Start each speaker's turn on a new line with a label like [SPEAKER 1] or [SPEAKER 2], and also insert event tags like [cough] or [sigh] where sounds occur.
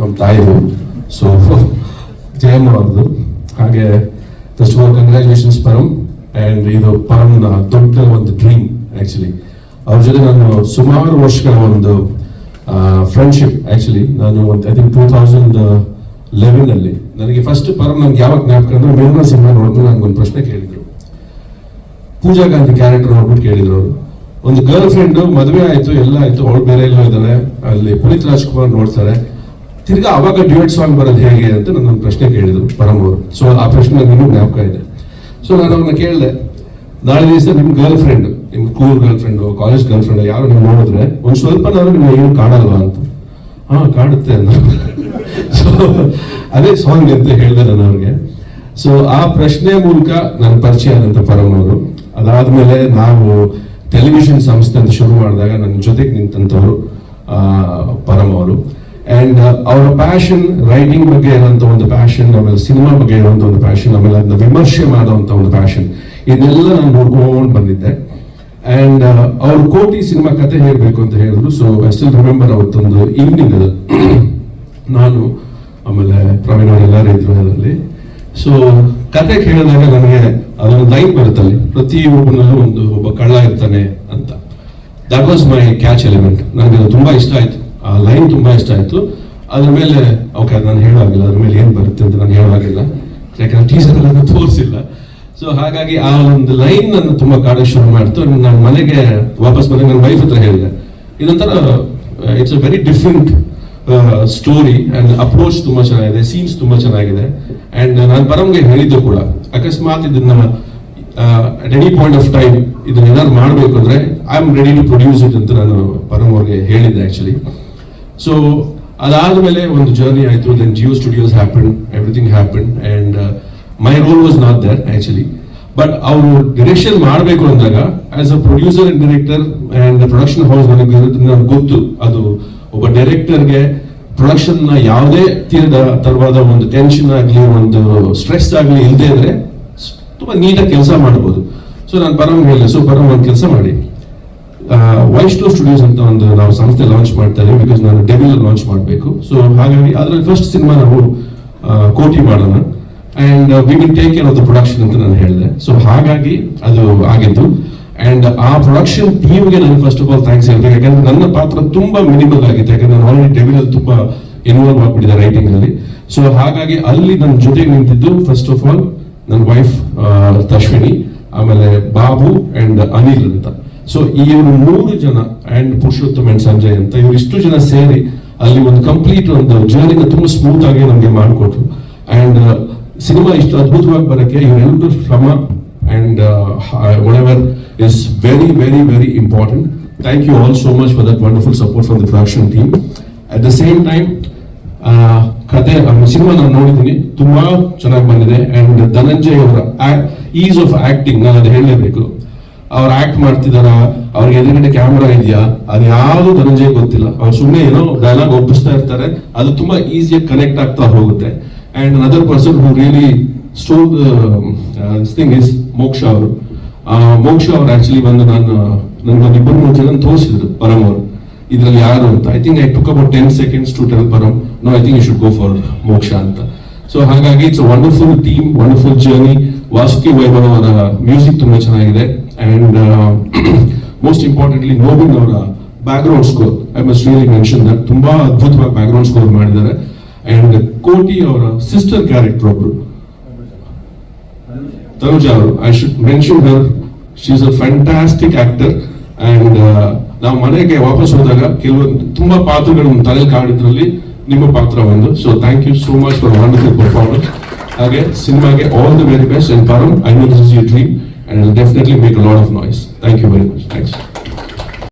[SPEAKER 1] ನಮ್ಮ ತಾಯಿ ಸೊ ಜಯಮ್ಮ ಅವ್ರದ್ದು ಹಾಗೆ first all congratulations Param and ಇದು ಪರಮ್ನ ದೊಡ್ಡ ಒಂದು ಡ್ರೀಮ್ ಆ್ಯಕ್ಚುಲಿ ಅವ್ರ ಜೊತೆ ನಾನು ಸುಮಾರು ವರ್ಷಗಳ ಒಂದು ಫ್ರೆಂಡ್ಶಿಪ್ ಆ್ಯಕ್ಚುಲಿ ನಾನು ಒಂದು I think two thousand eleven ಅಲ್ಲಿ ನನಗೆ ಫಸ್ಟ್ ಪರಮ್ ನನ್ಗೆ ಯಾವಾಗ ಜ್ಞಾಪಕ ಅಂದ್ರೆ ಮೇಲ್ನ ಸಿನಿಮಾ ನೋಡಿದ್ರು ನನಗೆ ಒಂದು ಪ್ರಶ್ನೆ ಕೇಳಿದ್ರು. ಪೂಜಾ ಗಾಂಧಿ ಕ್ಯಾರೆಕ್ಟರ್ ನೋಡ್ಬಿಟ್ಟು ಕೇಳಿದ್ರು ಅವರು. ಒಂದು ಗರ್ಲ್ ಫ್ರೆಂಡು ಮದುವೆ ಆಯ್ತು, ಎಲ್ಲ ಆಯ್ತು, ಅವಳು ಬೇರೆ ಎಲ್ಲೋ ಇದ್ದಾಳೆ. ಅಲ್ಲಿ ಪುನೀತ್ ರಾಜ್ಕುಮಾರ್ ನೋಡ್ತಾರೆ. ತಿರ್ಗಾ ಅವಾಗ ಡ್ಯೂಯೆಟ್ ಸಾಂಗ್ ಬರೋದು ಹೇಗೆ ಅಂತ ನನ್ನ ಪ್ರಶ್ನೆ ಕೇಳಿದ್ರು ಪರಮ್ ಅವರು. ಸೊ ಆ ಪ್ರಶ್ನೆ ನಿಮಗೆ ಜ್ಞಾಪಕ ಇದೆ. ಸೊ ನಾನು ಅವ್ರನ್ನ ಕೇಳಿದೆ. ನಾಳೆ ದಿವಸ ನಿಮ್ಮ ಗರ್ಲ್ ಫ್ರೆಂಡ್ ನಿಮ್ ಕೂರ್ girlfriend college girlfriend ಯಾರು ನೀವು ನೋಡಿದ್ರೆ ಒಂದು ಸ್ವಲ್ಪ ನಾನು ನಿಮ್ಗೆ ಏನು ಕಾಣಲ್ವಾ ಅಂತ. ಹಾ ಕಾಣುತ್ತೆ ಅಂತ ಸೊ ಅದೇ ಸಾಂಗ್ ಅಂತ ಹೇಳಿದೆ ನಾನು ಅವ್ರಿಗೆ. ಸೊ ಆ ಪ್ರಶ್ನೆ ಮೂಲಕ ನನ್ನ ಪರಿಚಯ ಆದಂತ ಪರಮ್ ಅವರು. ಅದಾದ್ಮೇಲೆ ನಾವು ಟೆಲಿವಿಷನ್ ಸಂಸ್ಥೆ ಅಂತ ಶುರು ಮಾಡಿದಾಗ ನನ್ನ ಜೊತೆಗೆ ನಿಂತಂತವರು ಆ, ಪರಮ್ ಅವರು. ಅಂಡ್ ಅವರ ಪ್ಯಾಷನ್ ರೈಟಿಂಗ್ ಬಗ್ಗೆ ಇರುವಂತ ಒಂದು ಪ್ಯಾಷನ್ ಆಮೇಲೆ ಸಿನಿಮಾ ಬಗ್ಗೆ ಇರುವಂತ ಒಂದು ಪ್ಯಾಷನ್ ಆಮೇಲೆ ಅದನ್ನ ವಿಮರ್ಶೆ ಮಾಡೋವಂಥ ಒಂದು ಪ್ಯಾಷನ್ ಇದೆಲ್ಲ ನಾನು ನೋಡ್ಕೊಂಡು ಬಂದಿದ್ದೆ. ಅಂಡ್ ಅವ್ರ ಕೋಟಿ ಸಿನಿಮಾ ಕತೆ ಹೇಳ್ಬೇಕು ಅಂತ ಹೇಳಿದ್ರು. ಸೊ ಐ ಸ್ಟಿಲ್ ರಿಮೆಂಬರ್ ಅವತ್ತೊಂದು ಈವ್ನಿಂಗ್ ಅದು. [clears throat] ನಾನು, ಆಮೇಲೆ ಪ್ರವೀಣ್ ಅವರು ಎಲ್ಲರೂ ಇದ್ರು ಅದರಲ್ಲಿ. ಸೊ ಕತೆ ಕೇಳಿದಾಗ ನನಗೆ ಅದೊಂದು ಲೈನ್ ಬರುತ್ತಲ್ಲಿ. ಪ್ರತಿ ಒಬ್ಬನಲ್ಲೂ ಒಂದು ಒಬ್ಬ ಕಳ್ಳ ಇರ್ತಾನೆ ಅಂತ. That was my catch element ನನಗೆ ಅದು ತುಂಬಾ ಇಷ್ಟ ಆಯ್ತು. ಆ ಲೈನ್ ತುಂಬಾ ಇಷ್ಟ ಆಯ್ತು. ಅದ್ರ ಮೇಲೆ ಓಕೆ ನಾನು ಹೇಳುವಾಗಿಲ್ಲ ಅದ್ರ ಮೇಲೆ ಏನು ಬರುತ್ತೆ ಅಂತ ನಾನು ಹೇಳುವಾಗಿಲ್ಲ ಯಾಕಂದ್ರೆ ಟೀಸರ್ ಎಲ್ಲ ತೋರಿಸಿಲ್ಲ. ಸೊ ಹಾಗಾಗಿ ಆ ಒಂದು ಲೈನ್ ನನ್ನ ತುಂಬಾ ಕಾಡೋ ಶುರು ಮಾಡ್ತು. ನಾನು ಮನೆಗೆ ವಾಪಸ್ ಬಂದಾಗ ನನ್ನ ವೈಫ್ ಹತ್ರ ಹೇಳಿದೆ. ಇದೊಂಥರ it's a very different story and approach ತುಂಬಾ ಚೆನ್ನಾಗಿದೆ ಸೀನ್ಸ್ ತುಂಬಾ ಚೆನ್ನಾಗಿದೆ. ಅಂಡ್ ನಾನು ಪರಂಗೆ ಹೇಳಿದ್ದು ಕೂಡ, ಅಕಸ್ಮಾತ್ ಇದನ್ನ ಎನಿ ಪಾಯಿಂಟ್ ಆಫ್ ಟೈಮ್ ಇದನ್ನ ಏನಾದ್ರು ಮಾಡಬೇಕು ಅಂದ್ರೆ I am ready to produce it ಅಂತ ನಾನು ಪರಮ್ ಅವ್ರಿಗೆ ಹೇಳಿದ್ದೆ ಆಕ್ಚುಲಿ ಸೊ ಅದಾದ್ಮೇಲೆ ಒಂದು ಜರ್ನಿ ಆಯಿತು. Then Jio studios happen everything happen and my role was not there actually but ಅವರು ಡಿರೆಕ್ಷನ್ ಮಾಡಬೇಕು ಅಂದಾಗ as a producer and director and production house ನನಗೆ ನನಗೆ ಗೊತ್ತು. ಅದು ಒಬ್ಬ ಡೈರೆಕ್ಟರ್ಗೆ ಪ್ರೊಡಕ್ಷನ್ನ ಯಾವುದೇ ತೀರದ ತರವಾದ ಒಂದು ಟೆನ್ಷನ್ ಆಗಲಿ, ಒಂದು ಸ್ಟ್ರೆಸ್ ಆಗಲಿ ಇಲ್ಲದೆ ಅಂದರೆ ತುಂಬ ನೀಟಾಗಿ ಕೆಲಸ ಮಾಡ್ಬೋದು. ಸೊ ನಾನು ಪರಮ್ ಹೇಳಿದೆ, ಸೊ, ಪರಮ್ ಒಂದು ಕೆಲಸ ಮಾಡಿ. ಟು ಸ್ಟುಡಿಯೋಸ್ ಅಂತ ಒಂದು ನಾವು ಸಂಸ್ಥೆ ಲಾಂಚ್ ಮಾಡ್ತಾ ಇದ್ದೀವಿ ಬಿಕಾಸ್ ನಾನು ಡೆವಿಲ್ ಲಾಂಚ್ ಮಾಡಬೇಕು. ಸೊ ಹಾಗಾಗಿ ಅದರಲ್ಲಿ ಫಸ್ಟ್ ಸಿನಿಮಾ ನಾವು ಕೋಟಿ ಮಾಡೋಣ. And we will take care of the production ಅಂತ ನಾನು ಹೇಳಿದೆ. ಸೊ ಹಾಗಾಗಿ ಅದು ಆಗಿದ್ದು. ಆ್ಯಂಡ್ ಆ ಪ್ರೊಡಕ್ಷನ್ ಟೀಮ್ಗೆ ನಾನು ಫಸ್ಟ್ ಆಫ್ ಆಲ್ ಥ್ಯಾಂಕ್ಸ್ ಹೇಳ್ತೀನಿ. ಯಾಕಂದ್ರೆ ನನ್ನ ಪಾತ್ರ ತುಂಬ ಮಿನಿಮಲ್ ಆಗಿತ್ತು. ಯಾಕಂದ್ರೆ ನಾನು ಆಲ್ರೆಡಿ ಡೆವಿಲ್ ಅಲ್ಲಿ ತುಂಬಾ ಇನ್ವಾಲ್ವ್ ಆಗಿಬಿಟ್ಟಿದೆ ರೈಟಿಂಗ್ ಅಲ್ಲಿ. ಸೊ ಹಾಗಾಗಿ ಅಲ್ಲಿ ನನ್ನ ಜೊತೆಗೆ ನಿಂತಿದ್ದು ಫಸ್ಟ್ ಆಫ್ ಆಲ್ ನನ್ನ ವೈಫ್ ತಶ್ವಿನಿ, ಆಮೇಲೆ ಬಾಬು ಆ್ಯಂಡ್ ಅನಿಲ್ ಅಂತ. ಸೊ ಇವರು ಮೂರು ಜನ ಅಂಡ್ ಪುರುಷೋತ್ತಮ್ ಅಂಡ್ ಸಂಜಯ್ ಅಂತ ಇವರು ಇಷ್ಟು ಜನ ಸೇರಿ ಅಲ್ಲಿ ಒಂದು ಕಂಪ್ಲೀಟ್ ಒಂದು ಜರ್ನಿನ ತುಂಬಾ ಸ್ಮೂತ್ ಆಗಿ ನಮಗೆ ಮಾಡಿಕೊಟ್ರು. ಅಂಡ್ ಸಿನಿಮಾ ಇಷ್ಟು ಅದ್ಭುತವಾಗಿ ಬರಕ್ಕೆ ಇವರೆಲ್ಲರೂ ಶ್ರಮ and whatever is very very very important thank you all so much for that wonderful support from the production at the same time ಆ, ಕತೆ ಸಿನಿಮಾ ನಾನು ನೋಡಿದ್ದೀನಿ. ತುಂಬಾ ಚೆನ್ನಾಗಿ ಬಂದಿದೆ. ಅಂಡ್ ಧನಂಜಯ್ ಅವರ ಈಸ್ ಆಫ್ ಆಕ್ಟಿಂಗ್ ನಾನು ಅದು ಹೇಳಲೇಬೇಕು. ಅವ್ರು ಆಕ್ಟ್ ಮಾಡ್ತಿದಾರ? ಅವ್ರಿಗೆ ಎದುರುಗಡೆ ಕ್ಯಾಮ್ರಾ ಇದೆಯಾ? ಅದು ಯಾವುದು ಧನಂಜಯ್ ಗೊತ್ತಿಲ್ಲ. ಅವ್ರು ಸುಮ್ಮನೆ ಏನೋ ಡೈಲಾಗ್ ಒಪ್ಪಿಸ್ತಾ ಇರ್ತಾರೆ. ಅದು ತುಂಬಾ ಈಸಿಯಾಗಿ ಕನೆಕ್ಟ್ ಆಗ್ತಾ ಹೋಗುತ್ತೆ. And other person who really stole thing is Moksha ಅವರು. ಮೋಕ್ಷ ಅವ್ರು ಆಕ್ಚುಲಿ ಬಂದು ನಾನು ನನ್ಗೊಂದು ಇಬ್ಬರು ಮೂರು ಜನ ತೋರಿಸಿದ್ರು ಪರಮ್ ಅವರು. ಇದ್ರಲ್ಲಿ ಯಾರು ಅಂತ. I think I took about ten seconds to tell Param no I think you should go for Moksha ಅಂತ. ಸೊ ಹಾಗಾಗಿ it's wonderful team wonderful journey Vasuki Vaibhav ಅವರ ಮ್ಯೂಸಿಕ್ ತುಂಬಾ ಚೆನ್ನಾಗಿದೆ. ಅಂಡ್ ಮೋಸ್ಟ್ ಇಂಪಾರ್ಟೆಂಟ್ಲಿ ನೋಬಿನ್ ಅವರ background score I must really mention that ತುಂಬಾ ಅದ್ಭುತವಾಗಿ background score ಮಾಡಿದ್ದಾರೆ. And ಕೋಟಿ ಅವರ ಸಿಸ್ಟರ್ ಕ್ಯಾರೆಕ್ಟರ್ ಒಬ್ರು. ತನುಜಾ ಅವರು I should mention her she is a fantastic actor and ನಾವು ಮನೆಗೆ ವಾಪಸ್ ಹೋದಾಗ ಕೆಲವೊಂದು ತುಂಬಾ ಪಾತ್ರಗಳು ನಮ್ಮ ತಲೆ ಕಾಡಿದ್ರಲ್ಲಿ ನಿಮ್ಮ ಪಾತ್ರ ಒಂದು. So thank you so much for wonderful performance ಹಾಗೆ ಸಿನಿಮಾಗೆ all the very best and Param I know this is your dream and it'll definitely make a lot of noise. Thank you very much. Thanks.